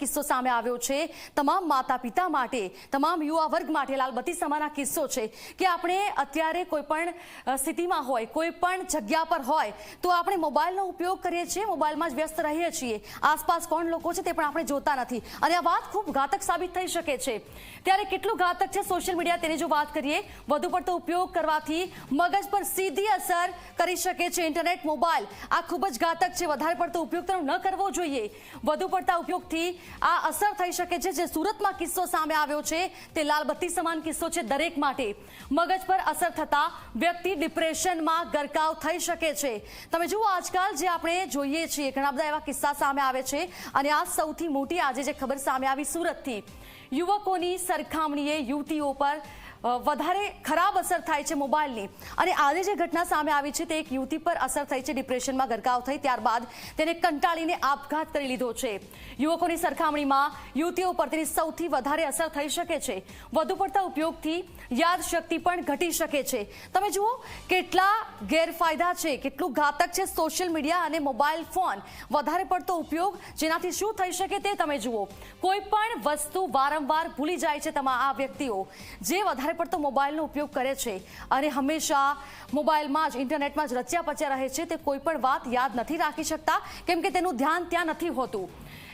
કિસ્સો સામે આવ્યો છે. તમામ માતા પિતા માટે, તમામ યુવા વર્ગ માટે લાલબત્તી સમાના કિસ્સો છે કે આપણે અત્યારે કોઈ પણ સ્થિતિમાં હોય, કોઈ પણ જગ્યા પર હોય, તો આપણે મોબાઈલનો ઉપયોગ કરીએ છીએ, મોબાઈલમાં જ વ્યસ્ત રહીએ છીએ. આસપાસ કોણ લોકો છે તે પણ આપણે જોતા નથી. અને આ વાત ખૂબ ઘાતક સાબિત થઈ શકે છે. ત્યારે કેટલું ઘાતક છે સોશિયલ મીડિયા તેની જો વાત કરીએ, વધુ પડતો ઉપયોગ કરવાથી મગજ પર સીધી અસર કરી શકે છે ઇન્ટરનેટ, મોબાઈલ. આ ખૂબ જ ઘાતક છે. વધારે પડતો ઉપયોગ તો ન કરવો જોઈએ. વધુ પડતા ઉપયોગથી આ અસર થઈ શકે છે જે સુરતમાં કિસ્સો સામે આવ્યો છે. તે લાલબત્તી સમાન કિસ્સો છે દરેક માટે. મગજ પર અસર થતા વ્યક્તિ ડિપ્રેશનમાં ગરકાવ થઈ શકે છે. તમે જુઓ આજકાલ જે આપણે જોઈએ છીએ, ઘણા બધા એવા કિસ્સા સામે આવે છે. અને આ સૌથી મોટી આજે જે ખબર સામે આવી સુરતથી. યુવકોની સરખામણીએ યુવતીઓ પર વધારે ખરાબ અસર થાય છે મોબાઈલની. અને આજે જે ઘટના સામે આવી છે તે એક યુવતી પર અસર થઈ છે, ડિપ્રેશનમાં ગરકાવ થઈ. ત્યારબાદ તેને કંટાળીને આપઘાત કરી લીધો છે. યુવકોની સરખામણીમાં યુવતીઓ પર તેની સૌથી વધારે અસર થઈ શકે છે. વધુ પડતા ઉપયોગથી યાદશક્તિ પણ ઘટી શકે છે. તમે જુઓ કેટલા ગેરફાયદા છે, કેટલું ઘાતક છે સોશિયલ મીડિયા અને મોબાઈલ ફોન. વધારે પડતો ઉપયોગ જેનાથી શું થઈ શકે તે તમે જુઓ. કોઈ પણ વસ્તુ વારંવાર ભૂલી જાય છે તમા, આ વ્યક્તિઓ. જે વધારે પડતો મોબાઈલનો ઉપયોગ કરે છે અને હંમેશા મોબાઈલમાં જ, ઇન્ટરનેટમાં જ રચ્યા પચ્યા રહે છે. તે કોઈ પણ વાત યાદ નથી રાખી શકતા, કેમ કે તેનું ધ્યાન ત્યાં નથી હોતું.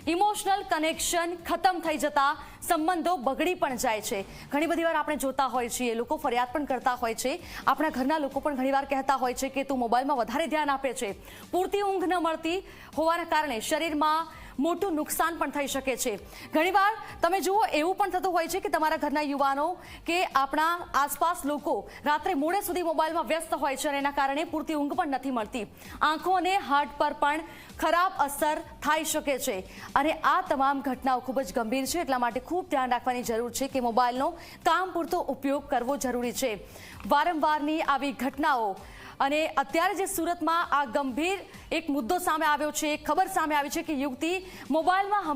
ઇમોશનલ કનેક્શન ખતમ થઈ જતા સંબંધો બગડી પણ જાય છે. ઘણી બધી વાર આપણે જોતા હોય છીએ, લોકો ફરિયાદ પણ કરતા હોય છે. આપણા ઘરના લોકો પણ ઘણીવાર કહેતા હોય છે કે તું મોબાઈલમાં વધારે ધ્યાન આપે છે. પૂરતી ઊંઘ ન મળતી હોવાના કારણે શરીરમાં મોટું નુકસાન પણ થઈ શકે છે. ઘણીવાર તમે જુઓ, એવું પણ થતું હોય છે કે તમારા ઘરના યુવાનો કે આપણા આસપાસ લોકો રાત્રે મોડે સુધી મોબાઈલમાં વ્યસ્ત હોય છે અને એના કારણે પૂરતી ઊંઘ પણ નથી મળતી. આંખો અને હાર્ટ પર પણ ખરાબ અસર થઈ શકે છે. અને આ તમામ ઘટનાઓ ખૂબ જ ગંભીર છે, એટલા માટે ખૂબ ધ્યાન રાખવાની જરૂર છે કે મોબાઈલનો કામ પૂરતો ઉપયોગ કરવો જરૂરી છે. વારંવારની આવી ઘટનાઓ અને અત્યારે જે સુરતમાં આ ગંભીર એક મુદ્દો સામે આવ્યો છે ખબર સામે આવી છે કે યુવતી મોબાઈલમાં